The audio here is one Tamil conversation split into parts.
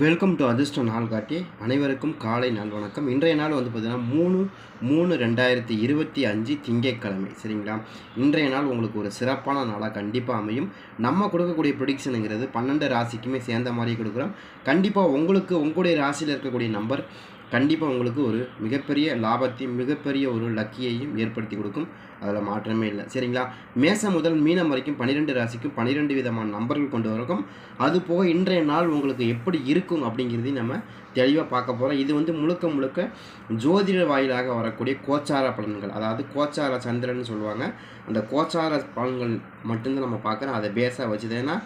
வெல்கம் டு அதிர்ஷ்ட நாள் காட்டி அனைவருக்கும் காலை நாள் வணக்கம். இன்றைய நாள் வந்து பார்த்திங்கன்னா மூணு மூணு ரெண்டாயிரத்தி இருபத்தி அஞ்சு திங்கட்கிழமை சரிங்களா? இன்றைய நாள் உங்களுக்கு ஒரு சிறப்பான நாளாக கண்டிப்பாக அமையும். நம்ம கொடுக்கக்கூடிய ப்ரொடிக்ஷனுங்கிறது பன்னெண்டு ராசிக்குமே சேர்ந்த மாதிரி கொடுக்குறோம். கண்டிப்பாக உங்களுக்கு உங்களுடைய ராசியில் இருக்கக்கூடிய நம்பர் கண்டிப்பாக உங்களுக்கு ஒரு மிகப்பெரிய லாபத்தையும் மிகப்பெரிய ஒரு லக்கியையும் ஏற்படுத்தி கொடுக்கும். அதில் மாற்றமே இல்லை. சரிங்களா? மேசம் முதல் மீனம் வரைக்கும் பன்னிரெண்டு ராசிக்கும் பன்னிரெண்டு விதமான நம்பர்கள் கொண்டு வரக்கும் அது போக இன்றைய நாள் உங்களுக்கு எப்படி இருக்கும் அப்படிங்கிறதையும் நம்ம தெளிவாக பார்க்க போகிறோம் இது வந்து முழுக்க முழுக்க ஜோதிட வாயிலாக வரக்கூடிய கோச்சார பலன்கள். அதாவது கோச்சார சந்திரன் சொல்லுவாங்க. அந்த கோச்சார பலன்கள் மட்டும்தான் நம்ம பார்க்குறோம். அதை பேஸாக வச்சுது ஏன்னா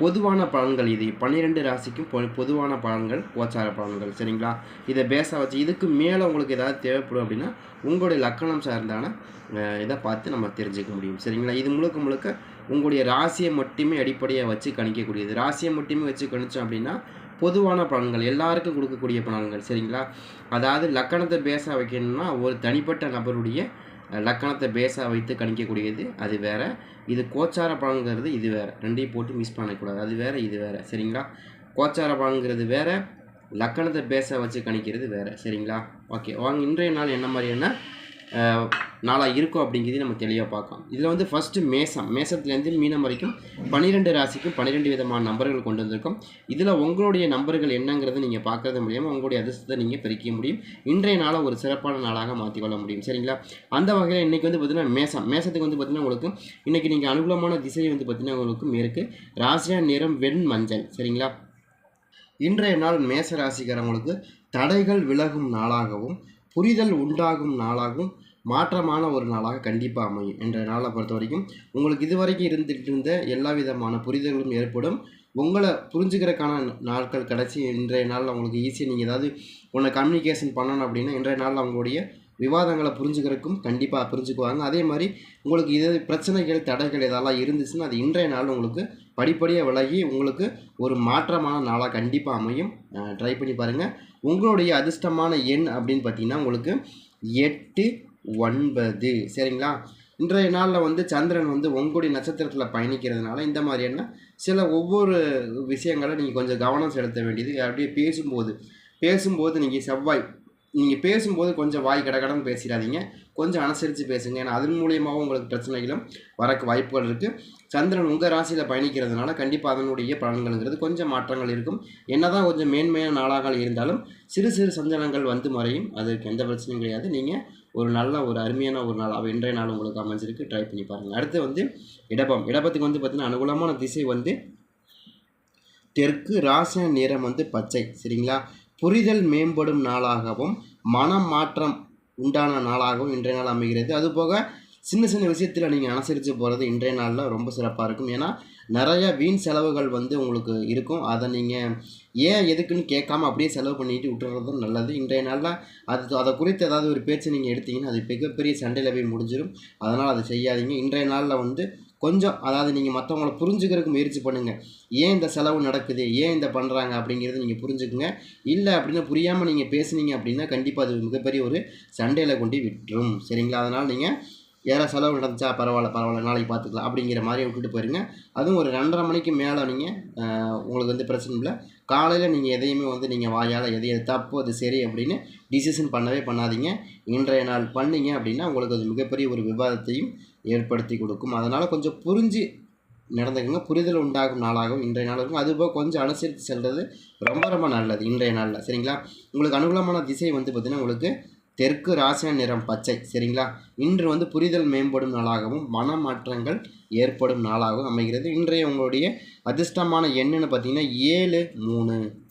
பொதுவான பலன்கள் இது. பன்னிரெண்டு ராசிக்கும் பொ பொதுவான பலன்கள் கோச்சார பலன்கள் சரிங்களா? இதை பேஸாக வச்சு இதுக்கு மேலே உங்களுக்கு ஏதாவது தேவைப்படும் அப்படின்னா உங்களுடைய லக்கணம் சார்ந்தான இதை பார்த்து நம்ம தெரிஞ்சுக்க முடியும் சரிங்களா? இது முழுக்க முழுக்க உங்களுடைய ராசியை மட்டுமே அடிப்படையாக வச்சு கணிக்கக்கூடியது. ராசியை மட்டுமே வச்சு கணிச்சோம் அப்படின்னா பொதுவான பலன்கள் எல்லாருக்கும் கொடுக்கக்கூடிய பலன்கள் சரிங்களா? அதாவது லக்கணத்தை பேச வைக்கணும்னா ஒரு தனிப்பட்ட நபருடைய லக்கணத்தை பேஸாக வைத்து கணிக்கக்கூடியது அது வேறு. இது கோச்சார பலன்கிறது இது வேறு. ரெண்டையும் போட்டு மிஸ் பண்ணக்கூடாது. அது வேறு இது வேறு. சரிங்களா? கோச்சார பலன்கிறது வேறு லக்கணத்தை பேஸாக வச்சு கணிக்கிறது வேறு. சரிங்களா? ஓகே வாங்க இன்றைய நாள் என்ன மாதிரியான நாளாக இருக்கும் அப்படிங்கிறது நம்ம தெளிவாக பார்க்கலாம். இதில் வந்து ஃபஸ்ட்டு மேசம். மேசத்துலேருந்து மீனம் வரைக்கும் பன்னிரெண்டு ராசிக்கும் பன்னிரெண்டு விதமான நம்பர்கள் கொண்டு வந்திருக்கோம். இதில் உங்களுடைய நம்பர்கள் என்னங்கிறத நீங்கள் பார்க்கறது மூலியமாக உங்களுடைய அதிர்ஷ்டத்தை நீங்கள் பெருக்க முடியும். இன்றைய நாளை ஒரு சிறப்பான நாளாக மாற்றிக்கொள்ள முடியும். சரிங்களா? அந்த வகையில் இன்றைக்கி வந்து பார்த்திங்கன்னா மேசம். மேசத்துக்கு வந்து பார்த்திங்கன்னா உங்களுக்கு இன்றைக்கி நீங்கள் அனுகூலமான திசை வந்து பார்த்திங்கன்னா உங்களுக்கு மேற்கு ராசியா நிறம் வெண் மஞ்சள். சரிங்களா? இன்றைய நாள் மேச ராசிக்காரங்களுக்கு தடைகள் விலகும் நாளாகவும் புரிதல் உண்டாகும் நாளாகவும் மாற்றமான ஒரு நாளாக கண்டிப்பாக அமையும் என்ற நாளை பொறுத்த வரைக்கும் உங்களுக்கு இதுவரைக்கும் இருந்துகிட்டு இருந்த எல்லா விதமான புரிதல்களும் ஏற்படும். உங்களை புரிஞ்சுக்கிறதுக்கான நாட்கள் கிடச்சி இன்றைய நாளில் உங்களுக்கு ஈஸியாக நீங்கள் ஏதாவது உன்னை கம்யூனிகேஷன் பண்ணணும் அப்படின்னா இன்றைய நாளில் அவங்களுடைய விவாதங்களை புரிஞ்சுக்கிறதுக்கும் கண்டிப்பாக புரிஞ்சுக்குவாங்க. அதே மாதிரி உங்களுக்கு இது பிரச்சனைகள் தடைகள் இதெல்லாம் இருந்துச்சுன்னா அது இன்றைய நாள் உங்களுக்கு படிப்படியாக விலகி உங்களுக்கு ஒரு மாற்றமான நாளாக கண்டிப்பாக அமையும். ட்ரை பண்ணி பாருங்கள் உங்களுடைய அதிர்ஷ்டமான எண் அப்படின்னு பார்த்தீங்கன்னா உங்களுக்கு எட்டு ஒன்பது. சரிங்களா? இன்றைய நாளில் வந்து சந்திரன் வந்து உங்களுடைய நட்சத்திரத்தில் பயணிக்கிறதுனால இந்த மாதிரியான சில ஒவ்வொரு விஷயங்களை நீங்கள் கொஞ்சம் கவனம் செலுத்த வேண்டியது. அப்படியே பேசும்போது பேசும்போது நீங்கள் செவ்வாய் நீங்கள் பேசும்போது கொஞ்சம் வாய் கடகடன்னு பேசிடாதீங்க. கொஞ்சம் அனுசரித்து பேசுங்க. ஏன்னா அதன் மூலியமாகவும் உங்களுக்கு பிரச்சனைகளும் வரக்கு வாய்ப்புகள் இருக்குது சந்திரன் உங்கள் ராசியில் பயணிக்கிறதுனால கண்டிப்பாக அதனுடைய பலன்கள்ங்கிறது கொஞ்சம் மாற்றங்கள் இருக்கும். என்னதான் கொஞ்சம் மேன்மையான நாளாக இருந்தாலும் சிறு சிறு சஞ்சலங்கள் வந்து மறையும். அதுக்கு எந்த பிரச்சனையும் கிடையாது. நீங்கள் ஒரு நல்ல ஒரு அருமையான ஒரு நாள் அவள் இன்றைய நாள் உங்களுக்கு அமைஞ்சிருக்கு. ட்ரை பண்ணி பாருங்கள் அடுத்து வந்து இடபம். இடபத்துக்கு வந்து பார்த்திங்கன்னா அனுகூலமான திசை வந்து தெற்கு ராச நிறம் வந்து பச்சை. சரிங்களா? புரிதல் மேம்படும் நாளாகவும் மனம் மாற்றம் உண்டான நாளாகவும் இன்றைய நாள் அமைகிறது. அதுபோக சின்ன சின்ன விஷயத்தில் நீங்கள் அனுசரித்து போகிறது இன்றைய நாளில் ரொம்ப சிறப்பாக இருக்கும். ஏன்னா நிறைய வீண் செலவுகள் வந்து உங்களுக்கு இருக்கும். அதை நீங்கள் ஏன் எதுக்குன்னு கேட்காம அப்படியே செலவு பண்ணிட்டு விட்டுறது நல்லது. இன்றைய நாளில் அது அதை குறித்து ஏதாவது ஒரு பேச்சு நீங்கள் எடுத்தீங்கன்னா அது மிகப்பெரிய சண்டையில் போய் முடிஞ்சிடும் அதனால் அதை செய்யாதீங்க. இன்றைய நாளில் வந்து கொஞ்சம் அதாவது நீங்கள் மற்றவங்கள புரிஞ்சுக்கிறதுக்கு முயற்சி பண்ணுங்கள் ஏன் இந்த செலவு நடக்குது? ஏன் இந்த பண்ணுறாங்க அப்படிங்கிறத நீங்கள் புரிஞ்சுக்குங்க. இல்லை அப்படின்னா புரியாமல் நீங்கள் பேசுனீங்க அப்படின்னா கண்டிப்பாக அது மிகப்பெரிய ஒரு சண்டையில் கொண்டு விட்டுரும். சரிங்களா? அதனால் நீங்கள் ஏற செலவு நடந்துச்சா? பரவாயில்ல பரவாயில்ல நாளைக்கு பார்த்துக்கலாம் அப்படிங்கிற மாதிரி விட்டுட்டு போயிருங்க. அதுவும் ஒரு ரெண்டரை மணிக்கு மேலே நீங்கள் உங்களுக்கு வந்து பிரச்சனை இல்லை. காலையில் நீங்கள் எதையுமே வந்து நீங்கள் வாயால் எதை எது தப்பு அது சரி அப்படின்னு டிசிஷன் பண்ணவே பண்ணாதீங்க. இன்றைய நாள் பண்ணிங்க அப்படின்னா உங்களுக்கு அது மிகப்பெரிய ஒரு விவாதத்தையும் ஏற்படுத்தி கொடுக்கும். அதனால் கொஞ்சம் புரிஞ்சு நடந்துக்கங்க. புரிதல் உண்டாகும் நாளாகவும் இன்றைய நாள் இருக்கும் அதுபோக கொஞ்சம் அனுசரித்து செல்வது ரொம்ப ரொம்ப நல்லது இன்றைய நாளில். சரிங்களா? உங்களுக்கு அனுகூலமான திசை வந்து பார்த்திங்கன்னா உங்களுக்கு தெற்கு ராசிய நிறம் பச்சை. சரிங்களா? இன்று வந்து புரிதல் மேம்படும் நாளாகவும் மன மாற்றங்கள் ஏற்படும் நாளாகவும் அமைகிறது. இன்றைய உங்களுடைய அதிர்ஷ்டமான எண்ணுன்னு பார்த்தீங்கன்னா ஏழு மூணு.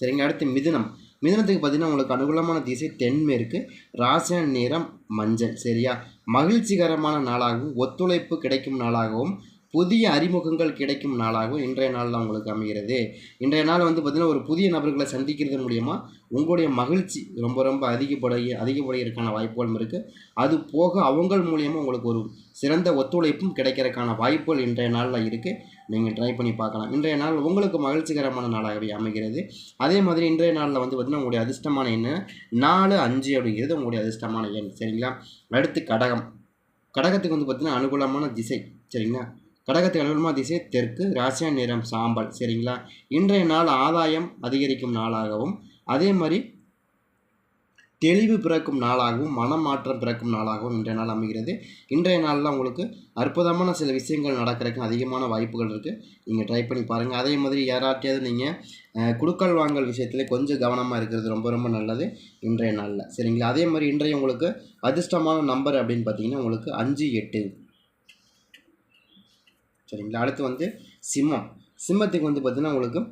சரிங்க? அடுத்து மிதுனம். மிதனத்துக்கு பார்த்தீங்கன்னா உங்களுக்கு அனுகூலமான திசை தென்மேற்கு ராசியான நிறம் மஞ்சள் சரியா? மகிழ்ச்சிகரமான நாளாகவும் ஒத்துழைப்பு கிடைக்கும் நாளாகவும் புதிய அறிமுகங்கள் கிடைக்கும் நாளாகவும் இன்றைய நாளில் உங்களுக்கு அமைகிறது. இன்றைய நாள் வந்து பார்த்திங்கன்னா ஒரு புதிய நபர்களை சந்திக்கிறது மூலியமாக உங்களுடைய மகிழ்ச்சி ரொம்ப ரொம்ப அதிகப்படைய அதிகப்படையிறதுக்கான வாய்ப்புகளும் இருக்குது அது போக அவங்கள் மூலியமாக உங்களுக்கு ஒரு சிறந்த ஒத்துழைப்பும் கிடைக்கிறதுக்கான வாய்ப்புகள் இன்றைய நாளில் இருக்குது நீங்கள் ட்ரை பண்ணி பார்க்கலாம். இன்றைய நாள் உங்களுக்கு மகிழ்ச்சிகரமான நாளாகவே அமைகிறது. அதே மாதிரி இன்றைய நாளில் வந்து பார்த்திங்கன்னா உங்களுடைய அதிர்ஷ்டமான எண் நாலு அஞ்சு அப்படிங்கிறது உங்களுடைய அதிர்ஷ்டமான எண். சரிங்களா? அடுத்து கடகம். கடகத்துக்கு வந்து பார்த்திங்கன்னா அனுகூலமான திசை. சரிங்களா? கடகத்துக்கு அனுகூலமாக திசை தெற்கு ராசியா நிறம் சாம்பல். சரிங்களா? இன்றைய நாள் ஆதாயம் அதிகரிக்கும் நாளாகவும் அதே மாதிரி தெளிவு பிறக்கும் நாளாகவும் மனமாற்றம் பிறக்கும் நாளாகவும் இன்றைய நாள் அமைகிறது. இன்றைய நாளில் உங்களுக்கு அற்புதமான சில விஷயங்கள் நடக்கிறதுக்கு அதிகமான வாய்ப்புகள் இருக்குது நீங்கள் ட்ரை பண்ணி பாருங்கள் அதே மாதிரி யாராட்டையாவது நீங்கள் குடுக்கல் வாங்கல் விஷயத்தில் கொஞ்சம் கவனமாக இருக்கிறது ரொம்ப ரொம்ப நல்லது இன்றைய நாளில். சரிங்களா? அதே மாதிரி இன்றைய உங்களுக்கு அதிர்ஷ்டமான நம்பர் அப்படின்னு பார்த்தீங்கன்னா உங்களுக்கு அஞ்சு எட்டு. சரிங்களா? அடுத்து வந்து சிம்மம். சிம்மத்துக்கு வந்து பார்த்திங்கன்னா உங்களுக்கு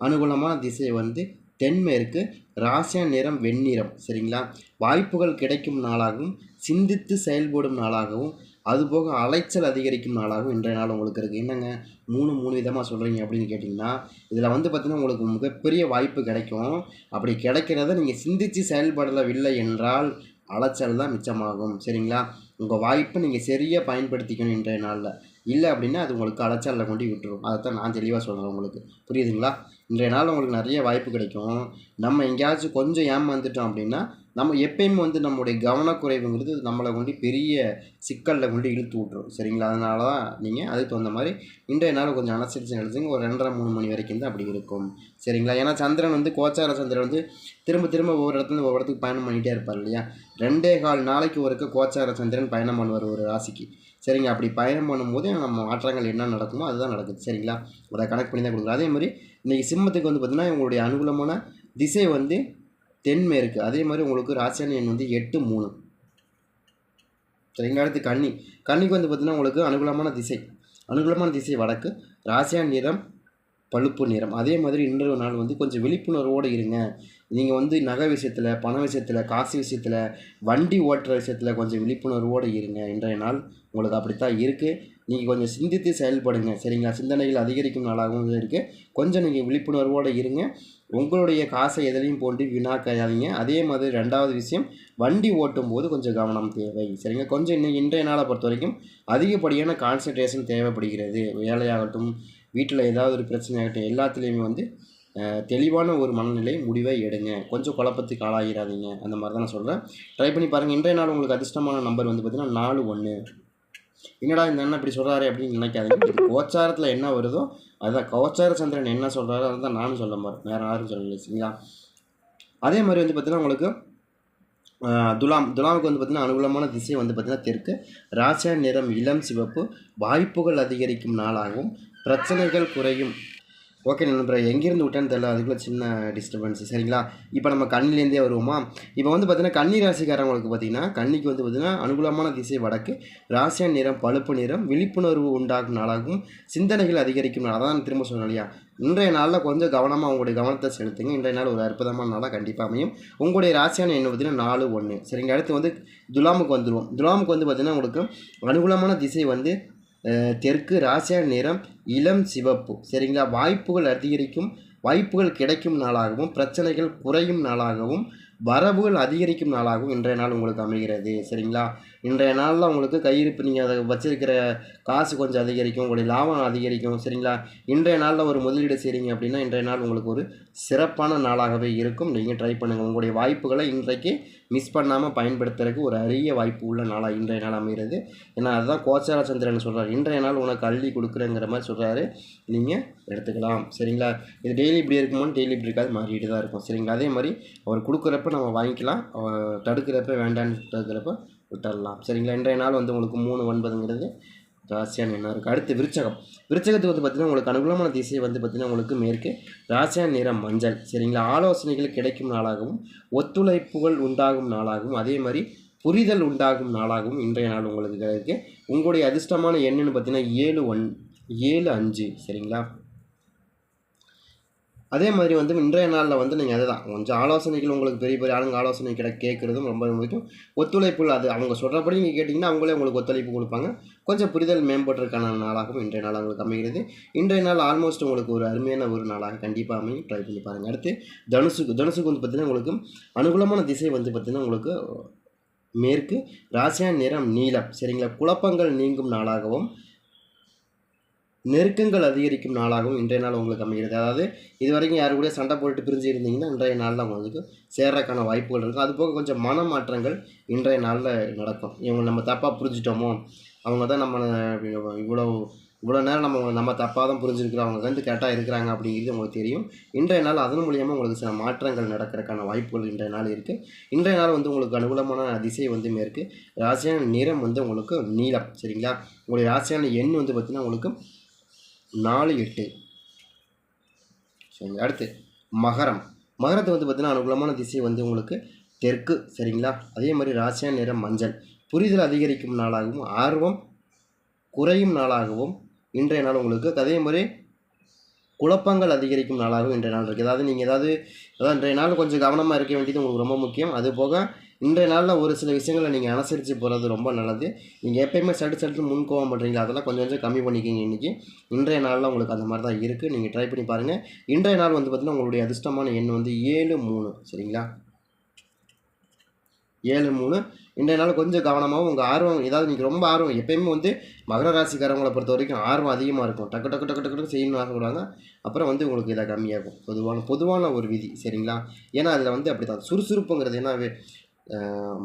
அனுகூலமான திசை வந்து தென்மேற்கு ராசியா நிறம் வெண்ணிறம் சரிங்களா? வாய்ப்புகள் கிடைக்கும் நாளாகவும் சிந்தித்து செயல்படும் நாளாகவும் அதுபோக அலைச்சல் அதிகரிக்கும் நாளாகவும் இன்றைய நாள் உங்களுக்கு இருக்குது என்னங்க? மூணு மூணு விதமாக சொல்கிறீங்க அப்படின்னு கேட்டிங்கன்னா இதில் வந்து பார்த்திங்கன்னா உங்களுக்கு மிகப்பெரிய வாய்ப்பு கிடைக்கும். அப்படி கிடைக்கிறத நீங்கள் சிந்தித்து செயல்படவில்லை என்றால் அலைச்சல் தான் மிச்சமாகும் சரிங்களா? உங்கள் வாய்ப்பை நீங்கள் சரியாக பயன்படுத்திக்கணும் இன்றைய நாளில். இல்லை அப்படின்னா அது உங்களுக்கு அலைச்சலில் கொண்டு விட்டுரும். அதை தான் நான் தெளிவாக சொல்கிறேன் உங்களுக்கு. புரியுதுங்களா? இன்றைய நாள் உங்களுக்கு நிறைய வாய்ப்பு கிடைக்கும். நம்ம எங்கேயாச்சும் கொஞ்சம் ஏமாந்துட்டோம் அப்படின்னா நம்ம எப்பயுமே வந்து நம்மளுடைய கவனக்குறைவுங்கிறது நம்மளை கொண்டு பெரிய சிக்கலில் கொண்டு இழுத்து விட்ரும் சரிங்களா? அதனால தான் நீங்கள் அதுக்கு தகுந்த மாதிரி இன்றைய நாள் கொஞ்சம் அனுசரித்து எழுதுங்க ஒரு ரெண்டரை மூணு மணி வரைக்கும் தான் அப்படி இருக்கும். சரிங்களா? ஏன்னா சந்திரன் வந்து கோச்சார சந்திரன் வந்து திரும்ப திரும்ப ஒவ்வொரு இடத்துல ஒவ்வொரு இடத்துக்கு பயணம் பண்ணிகிட்டே இருப்பார் இல்லையா? ரெண்டே கால் நாளைக்கு ஒருக்க கோச்சார சந்திரன் பயணம் பண்ணுவார் ஒரு ராசிக்கு. சரிங்க அப்படி பயணம் பண்ணும்போது நம்ம மாற்றங்கள் என்ன நடக்குமோ அதுதான் நடக்குது சரிங்களா? அதை கணக்கு பண்ணி தான் கொடுக்குறோம். அதே மாதிரி இன்றைக்கி சிம்மத்துக்கு வந்து பார்த்திங்கன்னா உங்களுடைய அனுகூலமான திசை வந்து தென்மேற்கு அதே மாதிரி உங்களுக்கு ராசியான எண் வந்து எட்டு மூணு. சரிங்களா? அடுத்து கன்னி. கன்னிக்கு வந்து பார்த்திங்கன்னா உங்களுக்கு அனுகூலமான திசை அனுகூலமான திசை வடக்கு ராசியான் நிறம் பழுப்பு நிறம். அதே மாதிரி இன்றைய நாள் வந்து கொஞ்சம் விழிப்புணர்வோடு இருங்க. நீங்கள் வந்து நகை விஷயத்தில் பண விஷயத்தில் காசு விஷயத்தில் வண்டி ஓட்டுற விஷயத்தில் கொஞ்சம் விழிப்புணர்வோடு இருங்க. இன்றைய நாள் உங்களுக்கு அப்படித்தான் இருக்குது நீங்கள் கொஞ்சம் சிந்தித்து செயல்படுங்க. சரிங்களா? சிந்தனைகள் அதிகரிக்கும் நாளாகவும் இருக்குது கொஞ்சம் நீங்கள் விழிப்புணர்வோடு இருங்க. உங்களுடைய காசை எதுலேயும் போட்டு வீணாக்காதீங்க. அதே மாதிரி ரெண்டாவது விஷயம் வண்டி ஓட்டும் போது கொஞ்சம் கவனம் தேவை. சரிங்க? கொஞ்சம் இன்னைக்கு இன்றைய நாளை பொறுத்த வரைக்கும் அதிகப்படியான கான்சன்ட்ரேஷன் தேவைப்படுகிறது. வேலையாகட்டும் வீட்டில் ஏதாவது ஒரு பிரச்சனையாகட்டும் எல்லாத்துலேயுமே வந்து தெளிவான ஒரு மனநிலை முடிவை எடுங்க. கொஞ்சம் குழப்பத்துக்கு ஆளாகிறாதீங்க அந்த மாதிரி தான் நான் சொல்கிறேன் ட்ரை பண்ணி பாருங்கள் இன்றைய நாள் உங்களுக்கு அதிர்ஷ்டமான நம்பர் வந்து பார்த்திங்கன்னா நாலு ஒன்று என்னடா இந்த அண்ணன் இப்படி சொல்கிறாரு அப்படின்னு நினைக்காதீங்க. கோச்சாரத்தில் என்ன வருதோ அதுதான். கோச்சார சந்திரன் என்ன சொல்கிறாரோ அதை தான் நானும் சொல்ல மாதிரி வேறு யாரும் சொல்லலை சரிங்களா? அதே மாதிரி வந்து பார்த்திங்கன்னா உங்களுக்கு துலாம் துலாமுக்கு வந்து பார்த்திங்கன்னா அனுகூலமான திசை வந்து பார்த்திங்கன்னா தெற்கு. ராசியா நிறம் இளம் சிவப்பு. வாய்ப்புகள் அதிகரிக்கும் நாளாகவும் பிரச்சனைகள் குறையும். ஓகே நண்பர் எங்கேருந்து விட்டேன்னு தெரியல. அதுக்குள்ளே சின்ன டிஸ்டர்பன்ஸ் சரிங்களா? இப்போ நம்ம கண்ணிலேருந்தே வருவோமா? இப்போ வந்து பார்த்திங்கன்னா கன்னி ராசிக்காரங்களுக்கு பார்த்திங்கன்னா கன்னிக்கு வந்து பார்த்திங்கன்னா அனுகூலமான திசை வடக்கு ராசியன் நிறம் பழுப்பு நிறம் விழிப்புணர்வு உண்டாகும் நாளாகவும் சிந்தனைகள் அதிகரிக்கும் நாள். அதான் திரும்ப சொன்னேன் இல்லையா? இன்றைய நாளில் கொஞ்சம் கவனமாக உங்களுடைய கவனத்தை செலுத்துங்க. இன்றைய நாள் ஒரு அற்புதமான நாளாக கண்டிப்பாக அமையும். உங்களுடைய ராசியான என்ன பார்த்திங்கன்னா நாலு ஒன்று சரிங்க அடுத்து வந்து துலாமுக்கு வந்துடுவோம் துலாமுக்கு வந்து பார்த்திங்கன்னா உங்களுக்கு அனுகூலமான திசை வந்து தெற்கு ராசியா நிறம் இளம் சிவப்பு. சரிங்களா? வாய்ப்புகள் அதிகரிக்கும் வாய்ப்புகள் கிடைக்கும் நாளாகவும் பிரச்சனைகள் குறையும் நாளாகவும் வரவுகள் அதிகரிக்கும் நாளாகவும் இன்றைய நாள் உங்களுக்கு அமைகிறது. சரிங்களா? இன்றைய நாளில் உங்களுக்கு கையிருப்பு நீங்கள் அதை வச்சிருக்கிற காசு கொஞ்சம் அதிகரிக்கும் உங்களுடைய லாபம் அதிகரிக்கும் சரிங்களா? இன்றைய நாளில் ஒரு முதலீடு செய்கிறீங்க அப்படின்னா இன்றைய நாள் உங்களுக்கு ஒரு சிறப்பான நாளாகவே இருக்கும். நீங்கள் ட்ரை பண்ணுங்கள் உங்களுடைய வாய்ப்புகளை இன்றைக்கு மிஸ் பண்ணாமல் பயன்படுத்துறதுக்கு ஒரு அரிய வாய்ப்பு உள்ள நாளாக இன்றைய நாள் அமைகிறது. ஏன்னா அதுதான் கோச்சார சந்திரன் சொல்கிறார் இன்றைய நாள் உனக்கு அள்ளி கொடுக்குறேங்கிற மாதிரி சொல்கிறாரு நீங்கள் எடுத்துக்கலாம் சரிங்களா? இது டெய்லி இப்படி இருக்குமோன்னு டெய்லி இப்படி இருக்காது மாறிட்டு தான் இருக்கும் சரிங்களா? அதே மாதிரி அவர் கொடுக்குறப்ப நம்ம வாங்கிக்கலாம். தடுக்கிறப்ப வேண்டான்னு தடுக்கிறப்ப விட்டுடலாம் சரிங்களா? இன்றைய நாள் வந்து உங்களுக்கு மூணு ஒன்பதுங்கிறது ராசியான எண்ணம் இருக்குது அடுத்து விருச்சகம். விருச்சகத்துக்கு வந்து பார்த்திங்கன்னா உங்களுக்கு அனுகூலமான திசை வந்து பார்த்திங்கன்னா உங்களுக்கு மேற்கு ராசியான நிறம் மஞ்சள். சரிங்களா? ஆலோசனைகள் கிடைக்கும் நாளாகவும் ஒத்துழைப்புகள் உண்டாகும் நாளாகவும் அதே மாதிரி புரிதல் உண்டாகும் நாளாகவும் இன்றைய நாள் உங்களுக்கு இருக்குது உங்களுடைய அதிர்ஷ்டமான எண்ணுன்னு பார்த்தீங்கன்னா ஏழு ஒன் ஏழு அஞ்சு. சரிங்களா? அதே மாதிரி வந்து இன்றைய நாளில் வந்து நீங்கள் அதுதான். கொஞ்சம் ஆலோசனைகள் உங்களுக்கு பெரிய பெரிய ஆளுங்க ஆலோசனை கிட கேட்குறதும் ரொம்ப முக்கியம். ஒத்துழைப்புகள் அது அவங்க சொல்கிறபடி நீங்கள் கேட்டிங்கன்னா அவங்களே உங்களுக்கு ஒத்துழைப்பு கொடுப்பாங்க. கொஞ்சம் புரிதல் மேம்பட்டிருக்கான நாளாகவும் இன்றைய நாள் அவங்களுக்கு அமைகிறது. இன்றைய நாள் ஆல்மோஸ்ட் உங்களுக்கு ஒரு அருமையான ஒரு நாளாக கண்டிப்பாக அமையும். ட்ரை பண்ணி பாருங்கள் அடுத்து தனுசுக்கு தனுசுக்கு வந்து பார்த்திங்கன்னா உங்களுக்கு அனுகூலமான திசை வந்து பார்த்திங்கன்னா உங்களுக்கு மேற்கு ராசியான் நிறம் நீளம் சரிங்களா? குழப்பங்கள் நீங்கும் நாளாகவும் நெருக்கங்கள் அதிகரிக்கும் நாளாகவும் இன்றைய நாள் உங்களுக்கு அமைகிறது. அதாவது இது வரைக்கும் யாரு கூட சண்டை போட்டு பிரிஞ்சு இருந்தீங்கன்னா இன்றைய நாளில் உங்களுக்கு சேர்றதுக்கான வாய்ப்புகள் இருக்கும். அது போக கொஞ்சம் மன மாற்றங்கள் இன்றைய நாளில் நடக்கும். இவங்க நம்ம தப்பாக புரிஞ்சிட்டோமோ அவங்க தான் நம்ம இவ்வளோ இவ்வளோ நேரம் நம்ம நம்ம தப்பாக தான் புரிஞ்சிருக்கிறோம். அவங்க வந்து கரெக்டாக இருக்கிறாங்க அப்படிங்கிறது உங்களுக்கு தெரியும். இன்றைய நாள் அதன் மூலியமாக உங்களுக்கு சில மாற்றங்கள் நடக்கிறதுக்கான வாய்ப்புகள் இன்றைய நாள் இருக்குது இன்றைய நாள் வந்து உங்களுக்கு அனுகூலமான திசை வந்து மேற்கு. ராசியான நிறம் வந்து உங்களுக்கு நீளம் சரிங்களா? உங்களுடைய ராசியான எண் வந்து பார்த்திங்கன்னா உங்களுக்கு நாலு எட்டு. சரிங்களா அடுத்து மகரம். மகரத்தை வந்து பார்த்திங்கன்னா அனுகூலமான திசை வந்து உங்களுக்கு தெற்கு சரிங்களா? அதே மாதிரி ராசியான நிறம் மஞ்சள். புரிதல் அதிகரிக்கும் நாளாகவும் ஆர்வம் குறையும் நாளாகவும் இன்றைய நாள் உங்களுக்கு. அதே மாதிரி குழப்பங்கள் அதிகரிக்கும் நாளாகவும் இன்றைய நாள் இருக்குது அதாவது நீங்கள் ஏதாவது அதாவது இன்றைய நாள் கொஞ்சம் கவனமாக இருக்க வேண்டியது உங்களுக்கு ரொம்ப முக்கியம். அது போக இன்றைய நாளில் ஒரு சில விஷயங்களை நீங்கள் அனுசரித்து போகிறது ரொம்ப நல்லது. நீங்கள் எப்பயுமே சட்டு சட்டு முன்கோவம் பண்ணுறீங்களா அதெல்லாம் கொஞ்சம் கொஞ்சம் கம்மி பண்ணிக்கிங்க இன்றைக்கி இன்றைய நாளில் உங்களுக்கு அந்த மாதிரி தான் இருக்குது நீங்கள் ட்ரை பண்ணி பாருங்கள் இன்றைய நாள் வந்து பார்த்திங்கன்னா உங்களுடைய அதிர்ஷ்டமான எண் வந்து ஏழு மூணு. சரிங்களா? ஏழு மூணு. இன்றைய நாள் கொஞ்சம் கவனமாகவும் உங்கள் ஆர்வம் ஏதாவது நீங்கள் ரொம்ப ஆர்வம் எப்பயுமே வந்து மகர ராசிக்காரவங்களை பொறுத்த வரைக்கும் ஆர்வம் அதிகமாக இருக்கும். டக்கு டக்கு டக்கு டக்கு செய்யணும்னு ஆசைப்படுவாங்க. அப்புறம் வந்து உங்களுக்கு இதை கம்மியாகும். பொதுவான பொதுவான ஒரு விதி சரிங்களா? ஏன்னா அதில் வந்து அப்படி தான் சுறுசுறுப்புங்கிறது என்ன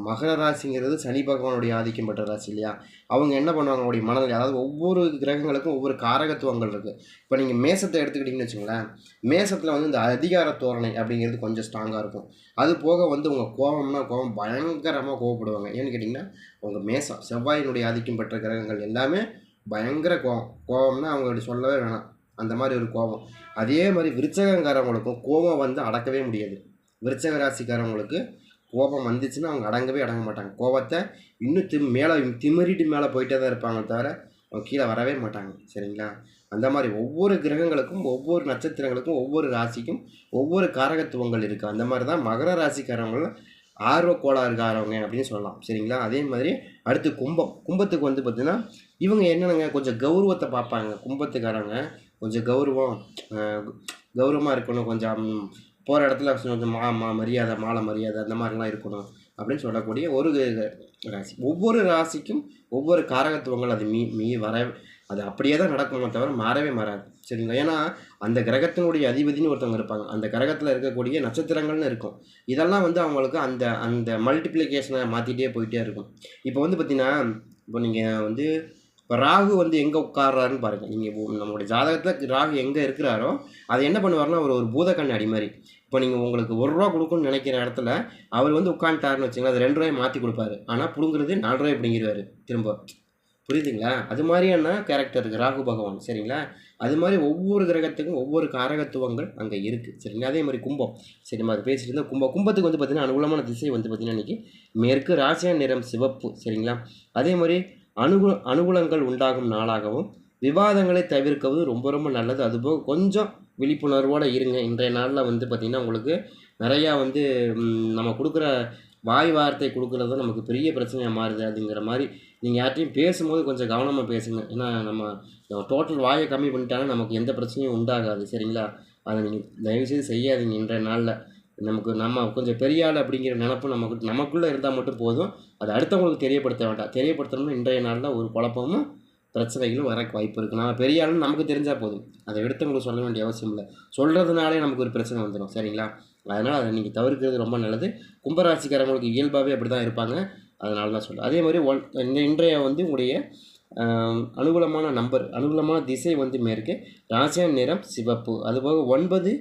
மகர ராசிங்கிறது சனி பகவானுடைய ஆதிக்கம் பெற்ற ராசி இல்லையா? அவங்க என்ன பண்ணுவாங்க? அவங்களுடைய மனதில் அதாவது ஒவ்வொரு கிரகங்களுக்கும் ஒவ்வொரு காரகத்துவங்கள் இருக்குது இப்போ நீங்கள் மேசத்தை எடுத்துக்கிட்டிங்கன்னு வச்சுங்களேன் மேசத்தில் வந்து இந்த அதிகார தோரணை அப்படிங்கிறது கொஞ்சம் ஸ்ட்ராங்காக இருக்கும். அது போக வந்து உங்கள் கோபம்னா கோபம் பயங்கரமாக கோவப்படுவாங்க. ஏன்னு கேட்டிங்கன்னா உங்கள் மேசம் செவ்வாயினுடைய ஆதிக்கம் பெற்ற கிரகங்கள் எல்லாமே பயங்கர கோபம். கோபம்னா அவங்களுடைய சொல்லவே வேணாம். அந்த மாதிரி ஒரு கோபம். அதே மாதிரி விருச்சகங்காரவங்களுக்கும் கோபம் வந்து அடக்கவே முடியாது. விருச்சக ராசிக்காரவங்களுக்கு கோபம் வந்துச்சுன்னா அவங்க அடங்கவே அடங்க மாட்டாங்க கோபத்தை இன்னும் திம் மேலே திமிரிட்டு மேலே போயிட்டே தான் இருப்பாங்க தவிர அவங்க கீழே வரவே மாட்டாங்க. சரிங்களா? அந்த மாதிரி ஒவ்வொரு கிரகங்களுக்கும் ஒவ்வொரு நட்சத்திரங்களுக்கும் ஒவ்வொரு ராசிக்கும் ஒவ்வொரு காரகத்துவங்கள் இருக்குது அந்த மாதிரி தான் மகர ராசிக்காரங்களும் ஆர்வ கோளாறுக்காரவங்க அப்படின்னு சொல்லலாம். சரிங்களா? அதே மாதிரி அடுத்து கும்பம். கும்பத்துக்கு வந்து பார்த்திங்கன்னா இவங்க என்னென்னங்க? கொஞ்சம் கௌரவத்தை பார்ப்பாங்க. கும்பத்துக்காரங்க கொஞ்சம் கௌரவம் கௌரவமாக இருக்கணும். கொஞ்சம் போகிற இடத்துல கொஞ்சம் மா மா மரியாதை மாலை மரியாதை அந்த மாதிரிலாம் இருக்கணும் அப்படின்னு சொல்லக்கூடிய ஒரு ராசி. ஒவ்வொரு ராசிக்கும் ஒவ்வொரு காரகத்துவங்கள் அது மீ மீ வர அது அப்படியே தான் நடக்குமே தவிர மாறவே மாறாது. சரிங்களா? ஏன்னா அந்த கிரகத்தினுடைய அதிபதினு ஒருத்தவங்க இருப்பாங்க. அந்த கிரகத்தில் இருக்கக்கூடிய நட்சத்திரங்கள்னு இருக்கும். இதெல்லாம் வந்து அவங்களுக்கு அந்த அந்த மல்டிப்ளிகேஷனை மாற்றிட்டே போயிட்டே இருக்கும். இப்போ வந்து பார்த்திங்கன்னா இப்போ நீங்கள் வந்து இப்போ ராகு வந்து எங்கே உட்கார்றாருன்னு பாருங்கள் நீங்கள் நம்மளுடைய ஜாதகத்தில் ராகு எங்கே இருக்கிறாரோ அதை என்ன பண்ணுவார்னா அவர் ஒரு பூத கண்ணாடி மாதிரி. இப்போ நீங்கள் உங்களுக்கு ஒரு ரூபா கொடுக்கணும்னு நினைக்கிற இடத்துல அவர் வந்து உட்காந்துட்டாருன்னு வச்சுங்களேன் அது ரெண்டு ரூபாய் மாற்றி கொடுப்பாரு. ஆனால் பிடுங்குறது நாலு ரூபாய் பிடிங்கிடுவார் திரும்ப. புரியுதுங்களா? அது மாதிரியான கேரக்டர் இருக்குது ராகு பகவான். சரிங்களா? அது மாதிரி ஒவ்வொரு கிரகத்துக்கும் ஒவ்வொரு காரகத்துவங்கள் அங்கே இருக்குது சரிங்களா? அதே மாதிரி கும்பம். சரி நம்ம அது பேசிட்டு இருந்தால் கும்பம் கும்பத்துக்கு வந்து பார்த்திங்கன்னா அனுகூலமான திசை வந்து பார்த்திங்கன்னா இன்றைக்கி மேற்கு ராசியான நிறம் சிவப்பு. சரிங்களா? அதே மாதிரி அனுகு அனுகூலங்கள் உண்டாகும் நாளாகவும் விவாதங்களை தவிர்க்கவது ரொம்ப ரொம்ப நல்லது. அதுபோக கொஞ்சம் விழிப்புணர்வோடு இருங்க. இன்றைய நாளில் வந்து பார்த்திங்கன்னா உங்களுக்கு நிறையா வந்து நம்ம கொடுக்குற வாய் வார்த்தை கொடுக்குறது நமக்கு பெரிய பிரச்சனையாக மாறுது. அப்படிங்கிற மாதிரி நீங்கள் யார்ட்டையும் பேசும்போது கொஞ்சம் கவனமாக பேசுங்க. ஏன்னா நம்ம டோட்டல் வாயை கம்மி பண்ணிட்டாலும் நமக்கு எந்த பிரச்சனையும் உண்டாகாது. சரிங்களா? அதை நீங்கள் தயவுசெய்து செய்யாதீங்க இன்றைய நாளில். நமக்கு நம்ம கொஞ்சம் பெரிய ஆள் அப்படிங்கிற நினப்பு நமக்கு நமக்குள்ளே இருந்தால் மட்டும் போதும். அது அடுத்தவங்களுக்கு தெரியப்படுத்த வேண்டாம். தெரியப்படுத்தணும்னா இன்றைய நாளில் ஒரு குழப்பமும் பிரச்சனைகளும் வர வாய்ப்பு இருக்குது நம்ம பெரிய ஆளுன்னு நமக்கு தெரிஞ்சால் போதும். அதை எடுத்தவங்களுக்கு சொல்ல வேண்டிய அவசியம் இல்லை. சொல்கிறதுனாலே நமக்கு ஒரு பிரச்சனை வந்துடும் சரிங்களா? அதனால் அதை நீங்கள் தவிர்க்கிறது ரொம்ப நல்லது. கும்பராசிக்காரங்களுக்கு இயல்பாகவே அப்படி தான் இருப்பாங்க. அதனால தான் சொல்கிறேன் அதே மாதிரி ஒன் இந்த இன்றைய வந்து உங்களுடைய அனுகூலமான நம்பர் அனுகூலமான திசை வந்து மேற்கு. ராசியான நிறம் சிவப்பு. அதுபோக ஒன்பது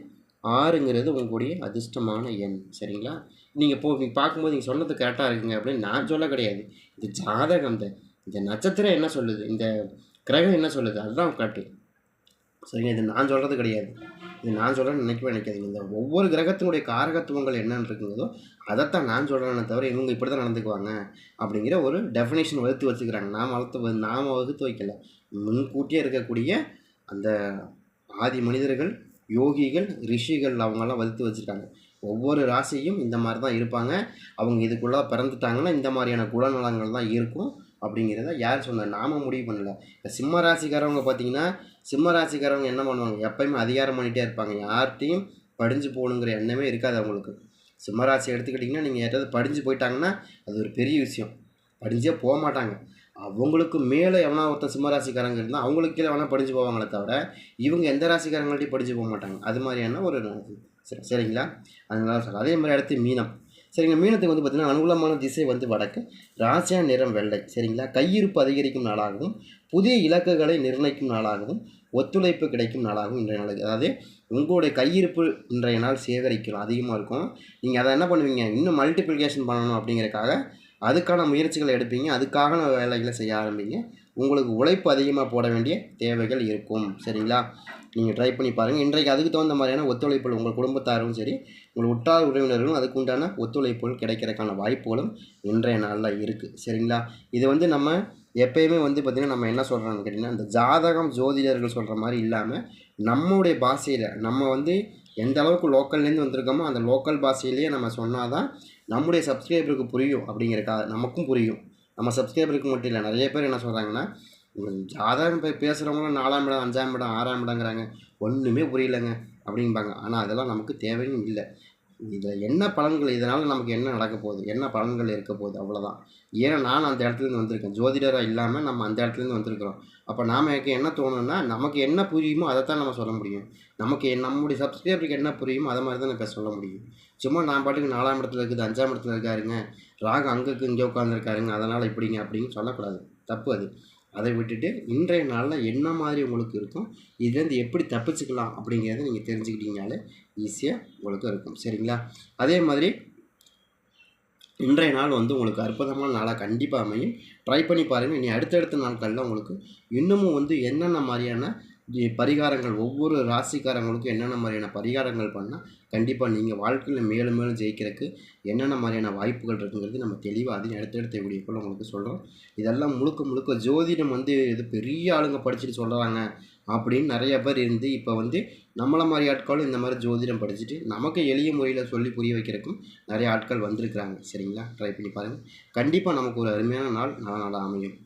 ஆறுங்கிறது உங்களுடைய அதிர்ஷ்டமான எண். சரிங்களா? நீங்கள் போ நீங்கள் பார்க்கும்போது நீங்கள் சொன்னது கரெக்டாக இருக்குங்க அப்படின்னு நான் சொல்ல கிடையாது. இது ஜாதகம் இந்த. இந்த நட்சத்திரம் என்ன சொல்லுது? இந்த கிரகம் என்ன சொல்லுது? அதுதான் கரெக்டு சரிங்க? இது நான் சொல்கிறது கிடையாது. இது நான் சொல்கிறேன்னு நினைக்கவே நினைக்காதீங்க. இந்த ஒவ்வொரு கிரகத்தினுடைய காரகத்துவங்கள் என்னென்னு இருக்குங்களோ அதைத்தான் நான் சொல்கிறேன்னு தவிர இவங்க இப்படி தான் நடந்துக்குவாங்க அப்படிங்கிற ஒரு டெஃபினேஷன் வகுத்து வச்சுக்கிறாங்க. நாம் வளர்த்து நாம் வகுத்து வைக்கல. முன்கூட்டியே இருக்கக்கூடிய அந்த ஆதி மனிதர்கள் யோகிகள் ரிஷிகள் அவங்கெல்லாம் வகுத்து வச்சுருக்காங்க. ஒவ்வொரு ராசியும் இந்த மாதிரி தான் இருப்பாங்க. அவங்க இதுக்குள்ளே பிறந்துட்டாங்கன்னா இந்த மாதிரியான குணநலங்கள் தான் இருக்கும் அப்படிங்கிறத யார் சொன்ன நாம முடிவு பண்ணல. இப்போ சிம்ம ராசிக்காரவங்க பார்த்தீங்கன்னா சிம்ம ராசிக்காரவங்க என்ன பண்ணுவாங்க? எப்பயுமே அதிகாரம் பண்ணிகிட்டே இருப்பாங்க. யார்கிட்டையும் படிஞ்சு போகணுங்கிற எண்ணமே இருக்காது அவங்களுக்கு. சிம்மராசி எடுத்துக்கிட்டிங்கன்னா நீங்கள் யாராவது படிஞ்சு போயிட்டாங்கன்னா அது ஒரு பெரிய விஷயம். படிஞ்சே போக மாட்டாங்க. அவங்களுக்கு மேலே எவனா ஒருத்தன் சிம்ம ராசிக்காரங்க இருந்தால் அவங்களுக்கு கீழே வேணால் படித்து போவாங்களே தவிர இவங்க எந்த ராசிக்காரங்கள்ட்டையும் படித்து போக மாட்டாங்க. அது மாதிரியான ஒரு சரி சரிங்களா? அதனால சார் அதே மாதிரி அடுத்து மீனம். சரிங்க மீனத்துக்கு வந்து பார்த்திங்கன்னா அனுகூலமான திசை வந்து வடக்கு. ராசியா நிறம் வெள்ளை. சரிங்களா? கையிருப்பு அதிகரிக்கும் நாளாகவும் புதிய இலக்குகளை நிர்ணயிக்கும் நாளாகவும் ஒத்துழைப்பு கிடைக்கும் நாளாகவும் இன்றைய நாளுக்கு அதாவது உங்களுடைய கையிருப்பு இன்றைய நாள் சேகரிக்கலாம் அதிகமாக இருக்கும். நீங்கள் அதை என்ன பண்ணுவீங்க? இன்னும் மல்டிப்ளிகேஷன் பண்ணணும் அப்படிங்கிறக்காக அதுக்கான முயற்சிகளை எடுப்பீங்க அதுக்கான வேலைகளை செய்ய ஆரம்பிங்க. உங்களுக்கு உழைப்பு அதிகமாக போட வேண்டிய தேவைகள் இருக்கும் சரிங்களா? நீங்கள் ட்ரை பண்ணி பாருங்கள் இன்றைக்கு அதுக்கு தகுந்த மாதிரியான ஒத்துழைப்புகள் உங்கள் குடும்பத்தாரும் சரி உங்கள் உற்றார் உறவினர்களும் அதுக்கு உண்டான ஒத்துழைப்புகள் கிடைக்கிறதுக்கான வாய்ப்புகளும் இன்றைய நாளில் இருக்குது சரிங்களா? இது வந்து நம்ம எப்பயுமே வந்து பார்த்திங்கன்னா நம்ம என்ன சொல்கிறோம்னு கேட்டிங்கன்னா இந்த ஜாதகம் ஜோதிடர்கள் சொல்கிற மாதிரி இல்லாமல் நம்மளுடைய பாஷையில் நம்ம வந்து எந்த அளவுக்கு லோக்கல்லேருந்து வந்திருக்கோமோ அந்த லோக்கல் பாஷையிலேயே நம்ம சொன்னால் தான் நம்முடைய சப்ஸ்கிரைபருக்கு புரியும் அப்படிங்கிறக்கா நமக்கும் புரியும். நம்ம சப்ஸ்கிரைபருக்கு மட்டும் இல்லை நிறைய பேர் என்ன சொல்கிறாங்கன்னா ஜாதகம் போய் பேசுகிறவங்களும் நாலாம் இடம் அஞ்சாம் இடம் ஆறாம் இடங்கிறாங்க ஒன்றுமே புரியலைங்க அப்படிம்பாங்க. ஆனால் அதெல்லாம் நமக்கு தேவைன்னு இல்லை. இதில் என்ன பலன்கள் இதனால் நமக்கு என்ன நடக்க போகுது என்ன பலன்கள் இருக்க போகுது அவ்வளோதான் ஏன்னா நான் அந்த இடத்துலேருந்து வந்திருக்கேன். ஜோதிடராக இல்லாமல் நம்ம அந்த இடத்துலேருந்து வந்திருக்கிறோம். அப்போ நாம் எனக்கு என்ன தோணுன்னா நமக்கு என்ன புரியுமோ அதை தான் நம்ம சொல்ல முடியும். நமக்கு நம்முடைய சப்ஸ்கிரைபருக்கு என்ன புரியுமோ அதை மாதிரி தான் இப்போ சொல்ல முடியும். சும்மா நான் பாட்டுக்கு நாலாம் இடத்துல இருக்குது அஞ்சாம் இடத்துல இருக்காருங்க. ராகு அங்கேக்கு இங்கே உட்காந்துருக்காருங்க அதனால் இப்படிங்க அப்படின்னு சொல்லக்கூடாது. தப்பு அது. அதை விட்டுட்டு இன்றைய நாளில் என்ன மாதிரி உங்களுக்கு இருக்கும் இதுலேருந்து எப்படி தப்பிச்சுக்கலாம் அப்படிங்கிறத நீங்கள் தெரிஞ்சுக்கிட்டீங்கனாலே ஈஸியாக உங்களுக்கு இருக்கும். சரிங்களா? அதே மாதிரி இன்றைய நாள் வந்து உங்களுக்கு அற்புதமான நாளாக கண்டிப்பாக அமையும். ட்ரை பண்ணி பாருங்கள் இனி அடுத்தடுத்த நாட்களில் உங்களுக்கு இன்னமும் வந்து என்னென்ன மாதிரியான பரிகாரங்கள் ஒவ்வொரு ராசிக்காரங்களுக்கும் என்னென்ன மாதிரியான பரிகாரங்கள் பண்ணால் கண்டிப்பாக நீங்கள் வாழ்க்கையில் மேலும் மேலும் ஜெயிக்கிறதுக்கு என்னென்ன மாதிரியான வாய்ப்புகள் இருக்குங்கிறது நம்ம தெளிவாக அதையும் அடுத்தடுத்த வீடியோக்குள்ள உங்களுக்கு சொல்கிறோம் இதெல்லாம் முழுக்க முழுக்க ஜோதிடம் வந்து இது பெரிய ஆளுங்க படிச்சுட்டு சொல்கிறாங்க அப்படின்னு நிறைய பேர் இருந்து இப்போ வந்து நம்மளை மாதிரி ஆட்களும் இந்த மாதிரி ஜோதிடம் படிச்சுட்டு நமக்கு எளிய முறையில் சொல்லி புரிய வைக்கிறதுக்கும் நிறைய ஆட்கள் வந்திருக்கிறாங்க. சரிங்களா? ட்ரை பண்ணி பாருங்கள் கண்டிப்பாக நமக்கு ஒரு அருமையான நாள் நல்ல நாளாக அமையும்.